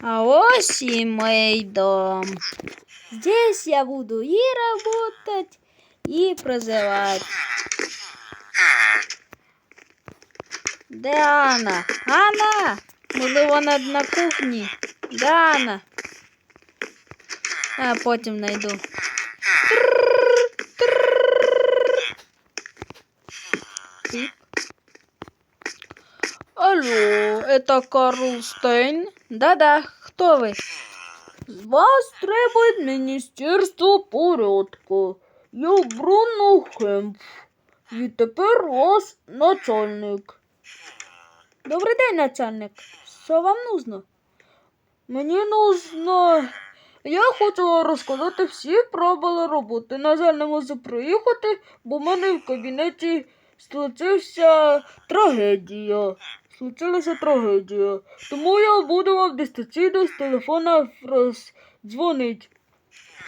А ось и мой дом. Здесь я буду и работать, и проживать. Де Анна? Анна! Можливо, вона на кухні. Де Анна? А потім знайду. Алло, это Карлстейн? Да-да, хто ви? З вас требует Міністерство порядку. Я Бруно Хемп. І тепер вас начальник. Добрий день, начальник. Що вам нужно? Мені нужно. Я хочу розказати всі правила роботи. На жаль, не можу приїхати, бо в мене в кабінеті случився трагедія. Случилася трагедія. Тому я буду вам дистанційно з телефона роздзвонить.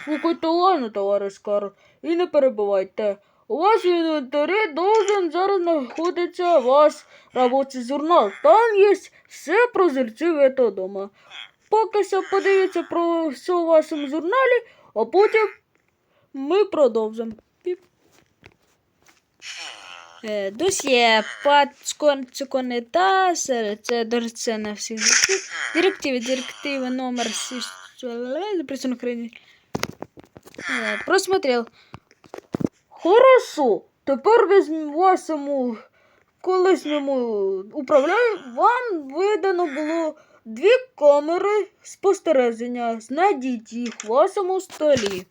Слухайте уважно, товариш Карл, і не перебувайте. У вас в інвентарі должен зараз знаходиться ваш робочий журнал. Там є все про зірців этого дома. Поки що подивіться про все у вашому журналі, а потім ми продовжимо. Е, Досьє пацконета, це до це на всіх звуках. Директиви, директива номер 6, запрещено Україні. Е, Просмотрел. Хорошо. Тепер візьмемо вашому колишньому управляю. Вам видано було дві камери спостереження. Знайдіть їх в вашому столі.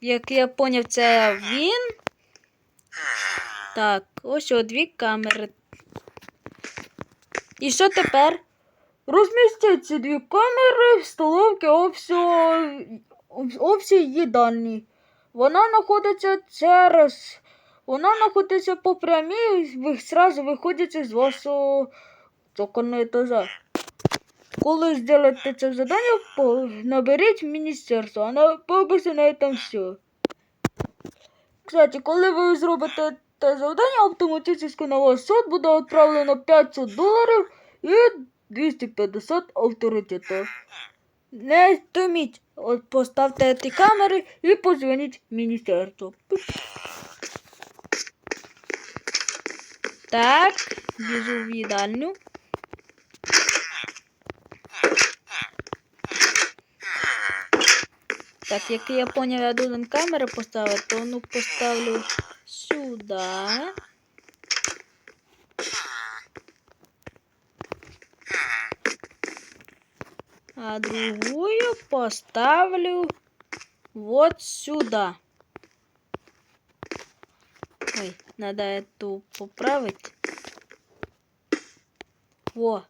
Як я поняв, це він. Так, ось о, дві камери. І що тепер? Розмістіть ці дві камери в столовці общій їдальні. Вона знаходиться через. Вона знаходиться по прямій, ви зразу виходите з вашого цокольного етажа. Коли зробите це завдання, наберіть міністерство, а на поки на этом все. Кстати, коли ви зробите те завдання, автоматично на ваш суд буде відправлено 500 доларів і 250 авторитетів. Не томіть, от поставте ті камери і позвоніть в міністерство. Так, біжу в їдальню. Так, як я поняв, я должен камери поставити, то ну поставлю сюди. А другую поставлю вот сюда. Ой, надо эту поправить. Во.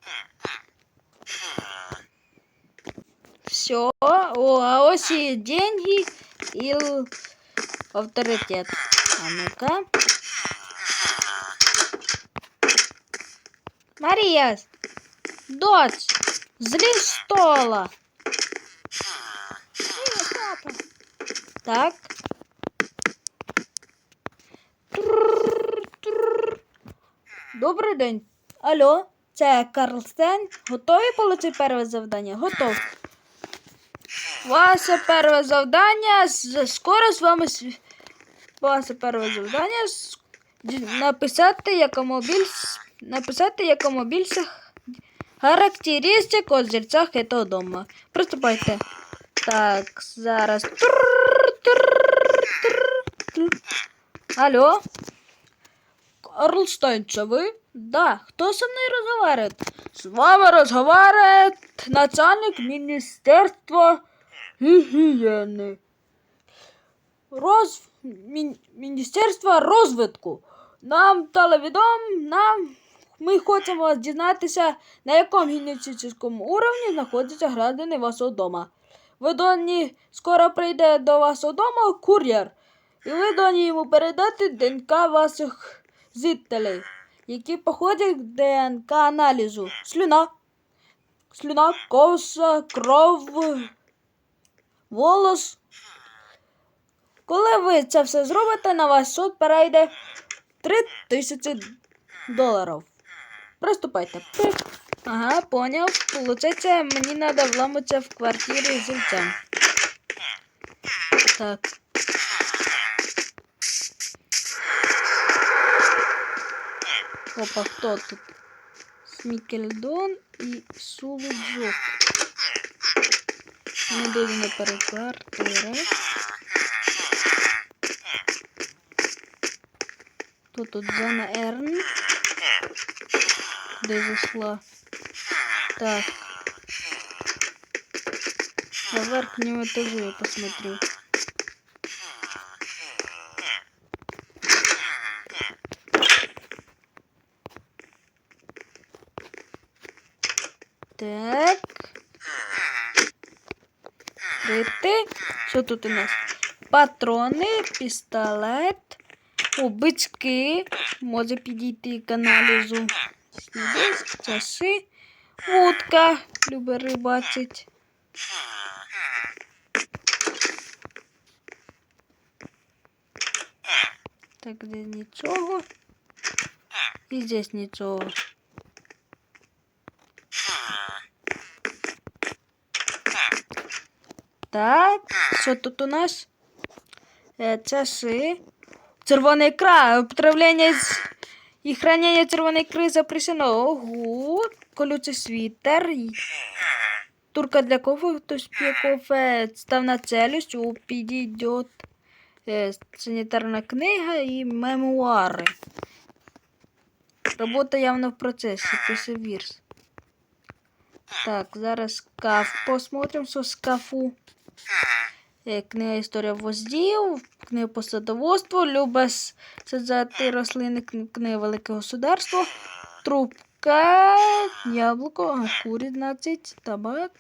Все. О, а ось и деньги и авторитет. А ну-ка. Мария, дочь, зли стола. Так. Добрий день. Алло, це Карлстен. Готові отримати перше завдання? Готов. Ваше перше завдання. Скоро з вами ваше перше завдання написати якомобіль написати якомобіль характеристик о зірцях этого дома. Приступайте. Так, зараз. Алло? Карлстайн, це ви? Да. Хто зі мною розмовляє? З вами розмовляє начальник Міністерства гігієни. Роз... Мін... Міністерства розвитку. Нам телевідом, нам ми хочемо дізнатися, на якому генетичному уровні знаходяться граждани вашого дома. Ви доні скоро прийде до вашого дому кур'єр, і ви доні йому передати ДНК ваших жителів, які походять ДНК аналізу. Слюна, слюна, коса, кров, волос. Коли ви це все зробите, на ваш суд перейде 3 тисячі доларів. Приступайте. Ага, поняв. Получается, мені надо вламатися в квартиру з жильцем. Так. Опа, хто тут? Смікельдон і Сулуджок. Ми дуже не переквартира. Тут тут зона Ерн. Куди зайшла? Так. На верхнем этаже я посмотрю. Що тут у нас? Патрони, пістолет, о, бички. Може підійти к аналізу. Сліди, часи. Вудка. Любить рибачить. Так, здесь нічого. І здесь нічого. Так, Що тут у нас? Е, Часи. Червона ікра. Употреблення і хранення червоної ікри запрещено. Ого. Колючий світер. Турка для кофе, хтось п'є кофе, став на челюсть, у підійдет е, санітарна книга і мемуари. Робота явно в процесі, пише вірш. Так, зараз скаф посмотрим, що скафу. Е, Книга історія воздіїв, книга по садоводству, люба с- саджати рослини, кн- книга Велике государство, трубка, яблуко, курі, значить, табак.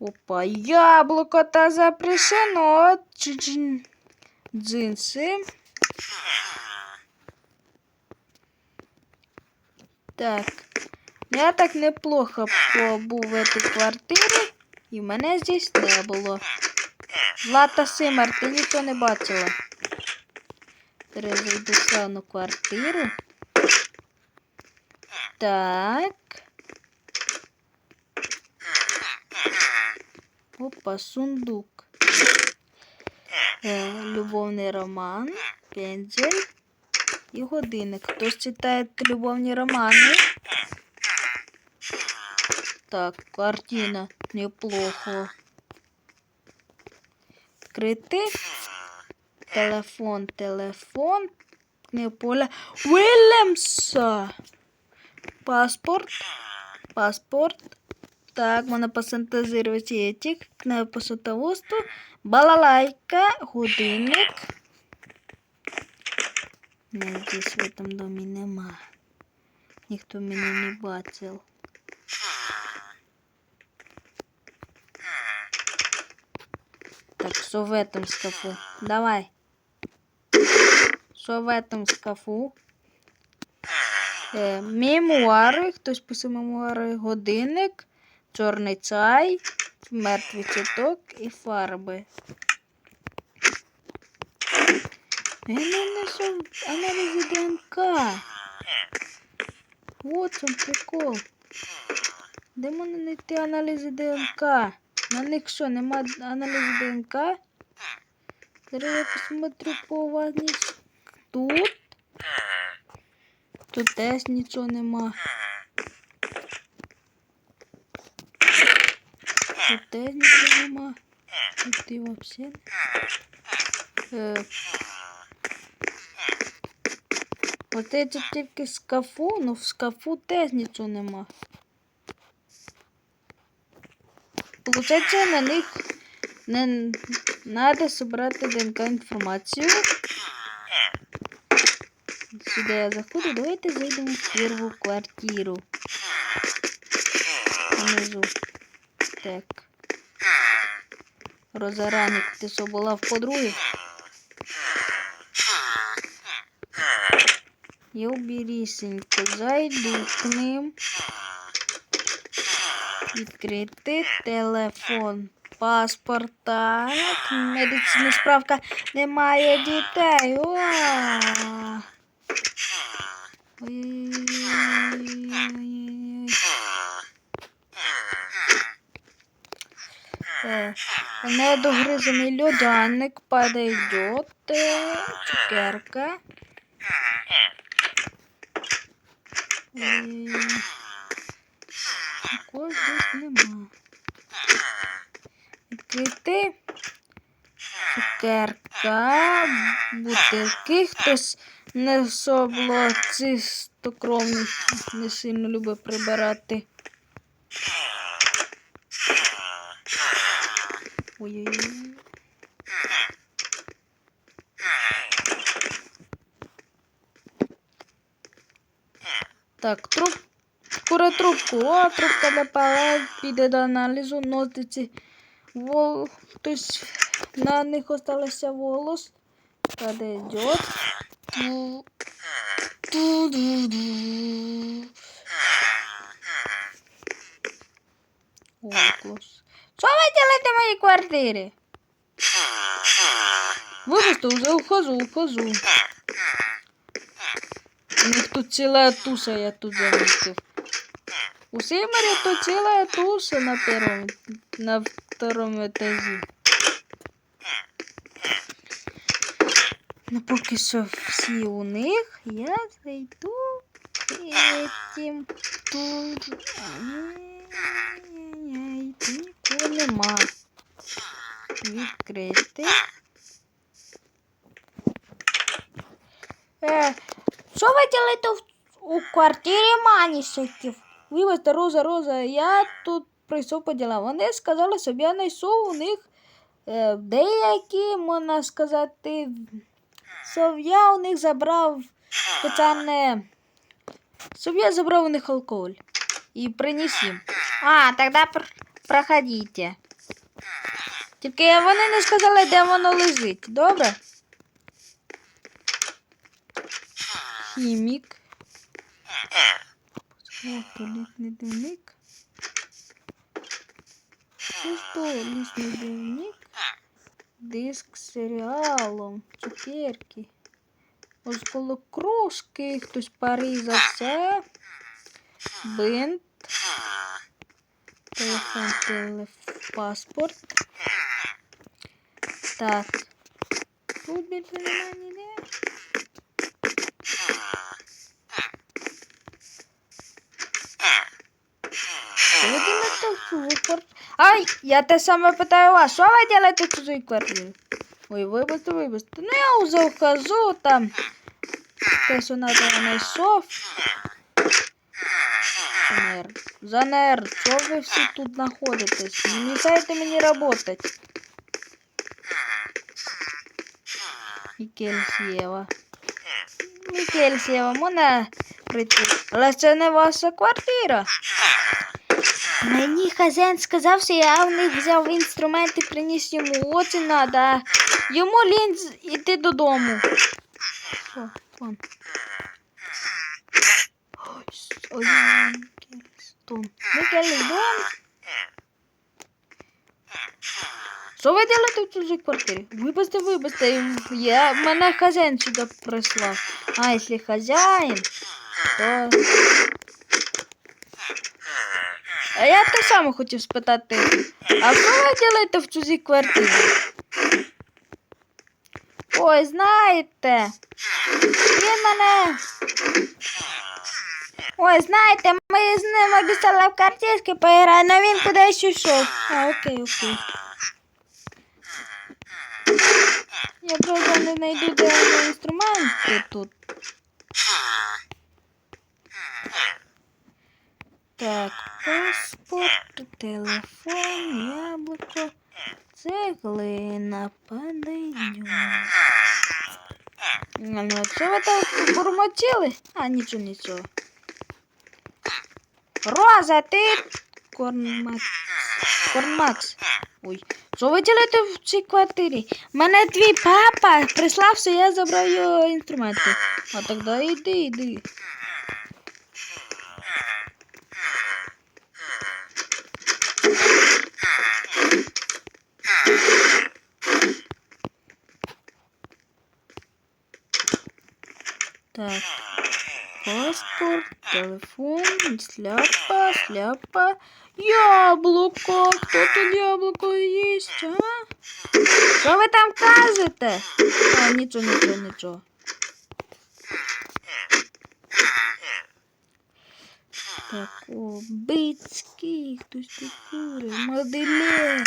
Опа, яблуко та запрещено. Дж- Джинси. Так. Я так неплохо побув в этой квартирі, і мене здесь не було. Злата Симар, ти нічого не бачила. Зайти в квартиру. Так. Опа, сундук. Е, любовний роман, пензель і годинник. Хтось читає любовні романи. Так, картина неплохо. Крити. Телефон, телефон. Не поля. Вильямса. Паспорт. Паспорт. Так, можна пофантазувати етик. Книга по. Балалайка. Годинник. Здесь в этом домі нема. Ніхто мене не бачив. Так, что в этом шкафу? Давай. Что в этом шкафу? Е, мемуари. Хтось пише мемуари. Годинник, чорний чай, мертвий цвіток і фарби. Я не знайшов аналізи ДНК. Вот сам прикол. Де можна знайти аналізи ДНК? На них що, нема аналізу ДНК? Зараз я посмотрю поуважніше. Тут. Тут теж нічого нема. Тут теж нічого нема. Тут і вообще. Е, Оце тільки скафу, ну в скафу теж нічого нема. Получається, на них не треба зібрати ДНК інформацію. Сюди я заходжу. Давайте зайдемо в першу квартиру. Внизу. Так. Розараник, ти що була в подруги? Я уберісенько зайду к ним. Відкрити телефон. Паспорта. Медицина справка. Немає дітей. О! Недогрызанный льодяник подойдет. Цукерка. И... Також десь нема. Відкрити. Цукерка. Бутилки. Хтось не особливо чистокровний не сильно любить прибирати. Ой-ой-ой. Так, труп. Кури трубку. О, трубка для піде до аналізу. Носиці. Вол... Хтось на них осталося волос. Подойдет. Ту- ту-ду-ду. О, клас. Що ви делаєте в моїй квартирі? Вибачте, вже ухожу, ухожу. У них тут ціла туса, я тут замітив. У Симері то ціла туса на першому, на второму етажі. Ну, поки що всі у них, я зайду этим тут. Ай-яй-яй, нікого нема. Відкрити. Е, що ви робите в, у квартирі манісиків? Вибачте, Роза, Роза, я тут прийшов по ділам. Вони сказали, щоб я знайшов у них е, деякі, можна сказати, щоб я у них забрав спеціальне. Щоб я забрав у них алкоголь. І приніс їм. А, тоді пр- проходите. Тільки вони не сказали, де воно лежить. Добре? Хімік. Лісний дневник. Що лісний дневник? Диск з серіалом, цукерки. Ось коло кружки хтось порізався. Бинт. Телефон, телефон, паспорт. Так. Тут більше немає ніде. Ай, я те саме питаю вас, що ви делаєте в чужій квартирі? Ой, вибачте, вибачте. Ну я вже вхожу там. Те, що надо знайшов. Занер. Занер, що ви всі тут знаходитесь? Не мішайте мені работать. Мікель Сєва. Мікель Сєва, можна прийти. Але це не ваша квартира. Мені хазяїн сказав, що я в них взяв інструменти, приніс йому. І надо. Йому лінь іти додому. Що, вон. Ой, Мікельстон. Мікельстон. Що ви робите в чужій квартирі? Вибачте, вибачте, я, мене хазяїн сюди прислав. А якщо хазяїн, то... А я те саме хотів спитати. А що ви робите в чужій квартирі? Ой, знаєте. Він мене. Ой, знаєте, ми з ним обіцяли в картишки поіграти, але він кудись йшов. А, окей, окей. Я правда не знайду де вони інструменти тут. Так, паспорт, телефон, яблуко, цеглина, подойдем. Ну, що ви там бурмотіли? А, нічого, нічого. Роза, ти... Корнмакс. Корнмакс. Ой, що ви робите в цій квартирі? Мене твій папа прислав, що я забрав його інструменти. А тоді йди, йди. Так. паспорт, телефон, шляпа, шляпа, яблуко. Хто тут яблуко їсть, а? Що ви там кажете? А, нічого, нічого, нічого. Так, о, бицький, хтось тут курить, моделе.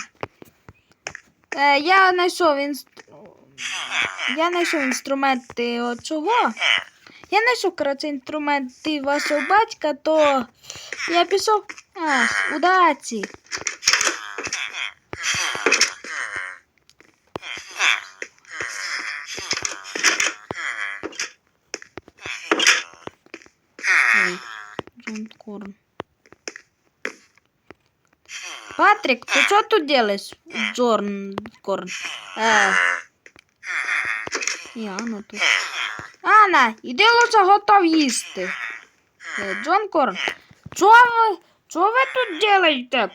Е, я знайшов інст... Я знайшов інструменти от чого. Я знайшов, коротше, інструменти вашого батька, то я пішов. А, удачі. Джон. Патрик, ты что тут делаешь? Джорн Корн. Э. І Анна тут. Анна, іди лучше готов їсти. Е, Джон Корн. Чого ви, чого ви тут делаєте?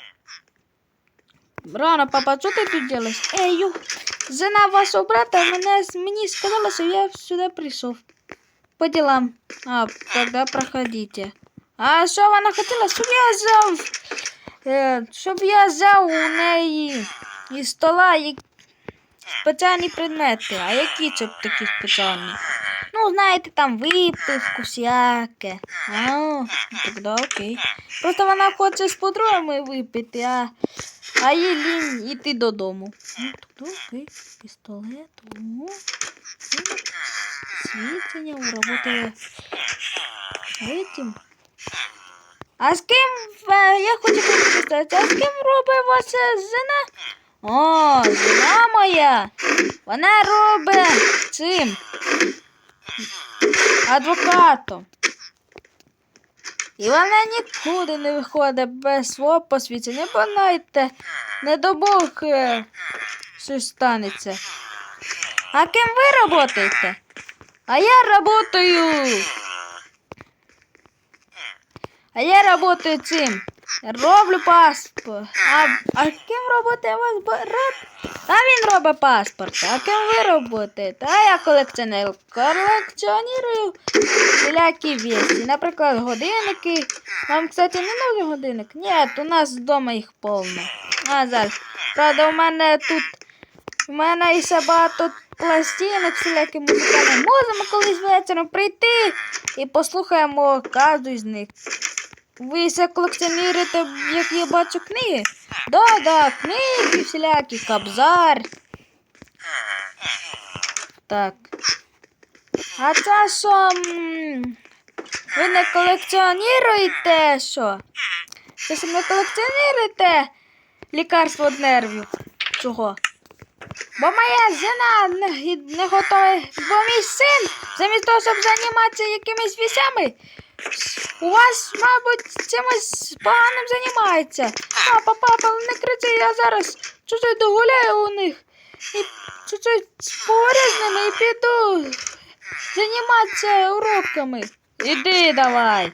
Рано, папа, що ти тут делаєш? Ей, ю, жена вашого брата мене, мені сказала, що я сюди прийшов. По делам. А, тогда проходите. А що вона хотіла? Щоб я взяв. Е, щоб я взяв у неї із стола спеціальні предмети. А які це б такі спеціальні? Ну, знаєте, там випивку всяке. А, ну, тоді окей. Просто вона хоче з подругами випити, а, а їй лінь йти додому. Ну, тоді окей. Пістолет. О, свідчення роботи этим. А з ким е, я хочу представити, а з ким робить ваша жена? О, жена моя. Вона робить цим адвокатом. І вона нікуди не виходить без свого посвідчення, бо знаєте, не до Бог е, щось станеться. А ким ви працюєте? А я работаю. А я работаю цим. Роблю паспорт. А, а ким роботи ваш брат? А він робить паспорт. А ким ви работаєте? А я колекціонер. Колекціоную всілякі вещи. Наприклад, годинники. Вам, кстати, не нужен годинник? Ні, у нас вдома їх повно. А зараз. Правда, у мене тут. У мене і багато пластинок, всілякі музикальні. Можемо колись вечором прийти і послухаємо кожну з них. Ви все колекціонуєте, як я бачу, книги? Да, да, книги всілякі, кабзар. Так. А це що? Ви не колекціонуєте що? Ви ж не колекціонуєте лікарство від нервів? Чого? Бо моя жена не, не готова, бо мій син, замість того, щоб займатися якимись вісями, у вас, мабуть, чимось поганим займається. Папа, папа, не кричи, я зараз чуть-чуть догуляю у них. І чуть-чуть поговорю з ними і піду займатися уроками. Іди давай.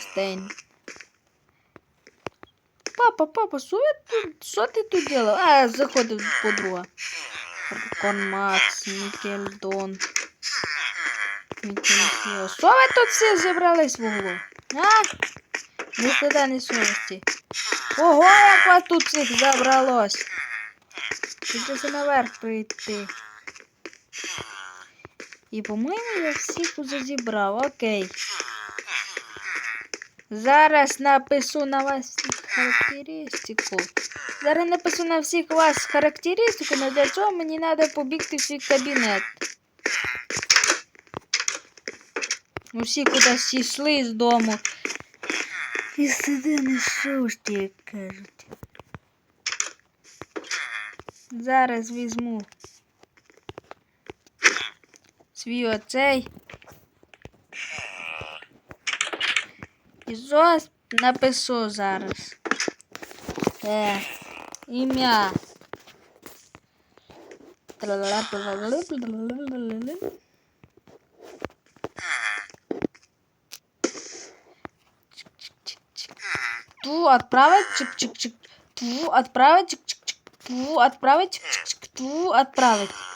Стень. Папа, папа, що, ви тут, що ти тут делав? А, заходив подруга. Кон Макс, Мікельдон. Що ви тут всі зібрались в углу? А? Ні стида, ні. Ого, як вас тут всіх забралось. Придеться наверх прийти. І, по-моєму, я всіх уже зібрав. Окей. Зараз напишу на вас характеристику. Зараз напишу на всіх вас характеристику, але для цього мені треба побігти в свій кабінет. Усі кудись йшли з дому. І сиди не шушті, як кажуть. Зараз візьму свій оцей. І зос напишу зараз. Е, ім'я. Ту отправить, чик-чик-чик. Ту отправить, чик-чик-чик. Ту отправить, чик-чик-чик. Ту отправить.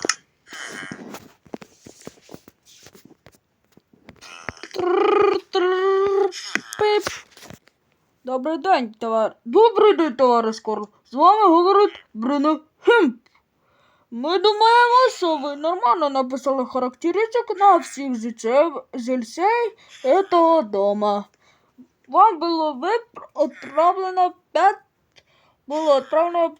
Добрий день, товар. Добрий день, товариш Карл. З вами говорить Бруно Хемп. Ми думаємо, що ви нормально написали характеристик на всіх жильцей этого дома. Вам було отправлено 5... Було отправлено.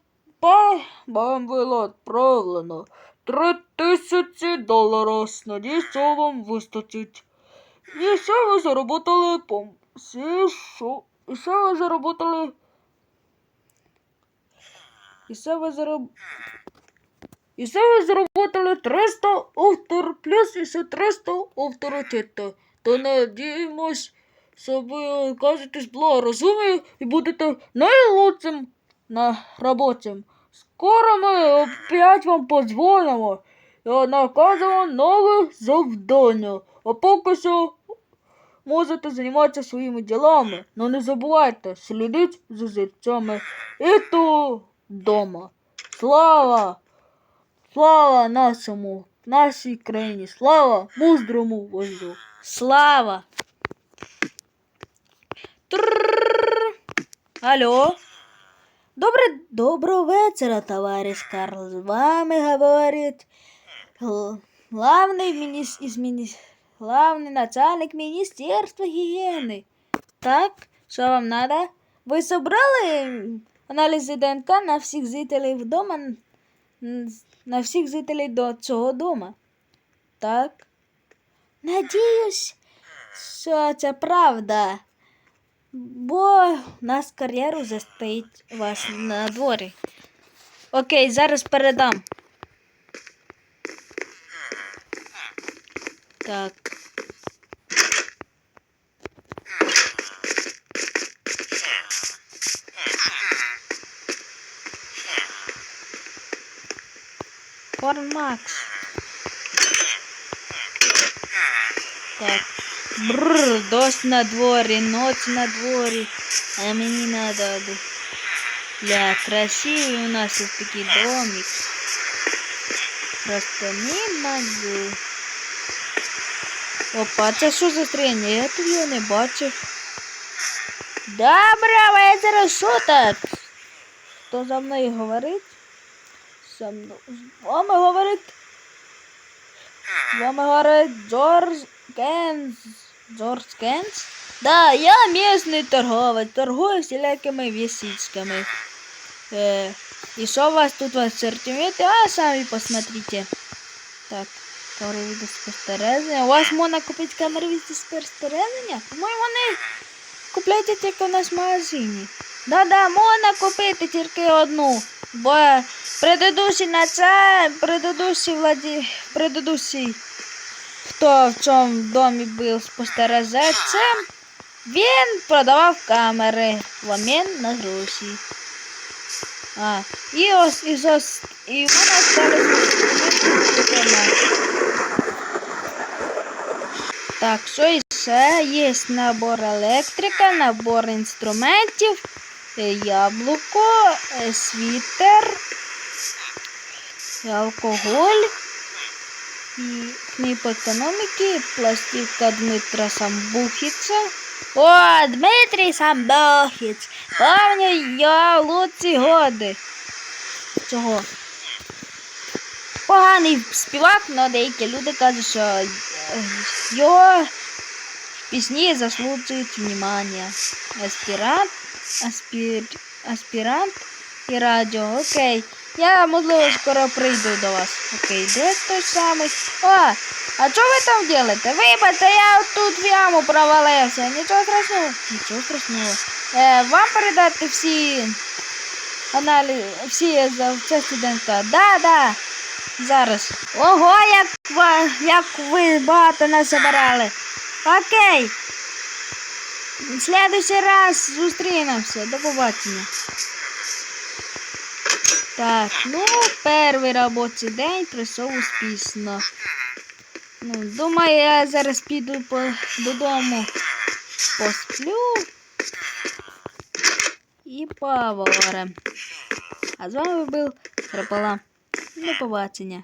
Вам було отправлено 3000 доларів. Надіюсь, що вам вистачить. І ще ви заработали по... Всі, що... І ще ви заработали... І ще ви заработали... І ще ви заработали 300 автор плюс і ще 300 авторитету. То надіємось, що ви окажетесь благоразумні і будете найлучшим на роботі. Скоро ми опять вам подзвонимо і накажемо нове завдання. А поки що можете займатися своїми ділами. Но не забувайте слідити за життями і то дома. Слава! Слава нашому, нашій країні, слава мудрому вождю. Слава. Алло. Добре, доброго вечора, товариш Карл. З вами говорить главний мініс... із мініс... главний начальник Міністерства гігієни. Так, що вам надо? Ви собрали аналізи ДНК на всіх жителів вдома? На всіх жителів до цього дома. Так. Надіюсь, що це правда. Бо нас кар'єру стоїть вас на дворі. Окей, зараз передам. Так. Формакс. Так. Бррр, дощ на дворі, ніч на дворі. А мені надо. д- Бля, красивий у нас тут такий домик. Просто не могу. Опа, це що за строєння? Я тут його не бачив. Доброго вечора, що так? Хто за мною говорить? Со мною. З вами говорить. З вами говорить Джордж Кенс. Джордж Кенс? Да, я местный торговець, торгую всілякими вісічками. Е, і що у вас тут в ассортименті? А, самі посмотрите. Так, камери від спостереження. У вас можна купити камери від спостереження? По-моєму, вони купляйте тільки у нас в магазині. Да-да, можна купити тільки одну. Бо предыдущий на це, предыдущий владі, предыдущий, хто в цьому домі був спостережецем, він продавав камери в обмін на гроші. А, і ось, і ось, і в мене осталось так, що іще? Є набор електрика, набор інструментів, е, яблуко, е, світер, алкоголь, і книп економіки, пластівка Дмитра Самбухіця. О, Дмитрій Самбухіць! Пам'ятаю я луці годи. Чого? Поганий співак, але деякі люди кажуть, що е, його пісні заслужують внимання. Аспірант, аспір, аспірант і радіо. Окей. Я, можливо, скоро прийду до вас. Окей, де той самий? О, а що ви там робите? Вибачте, я тут в яму провалився. Нічого страшного. Нічого страшного. Е, вам передати всі аналізи, всі за це студентка. Да, да. Зараз. Ого, як, як ви багато нас забирали. Окей. В раз зустрінемося. До побачення. Так, ну, перший робочий день пройшов успішно. Ну, думаю, я зараз піду по, додому, посплю і поговоримо. А з вами був Крапала. До побачення.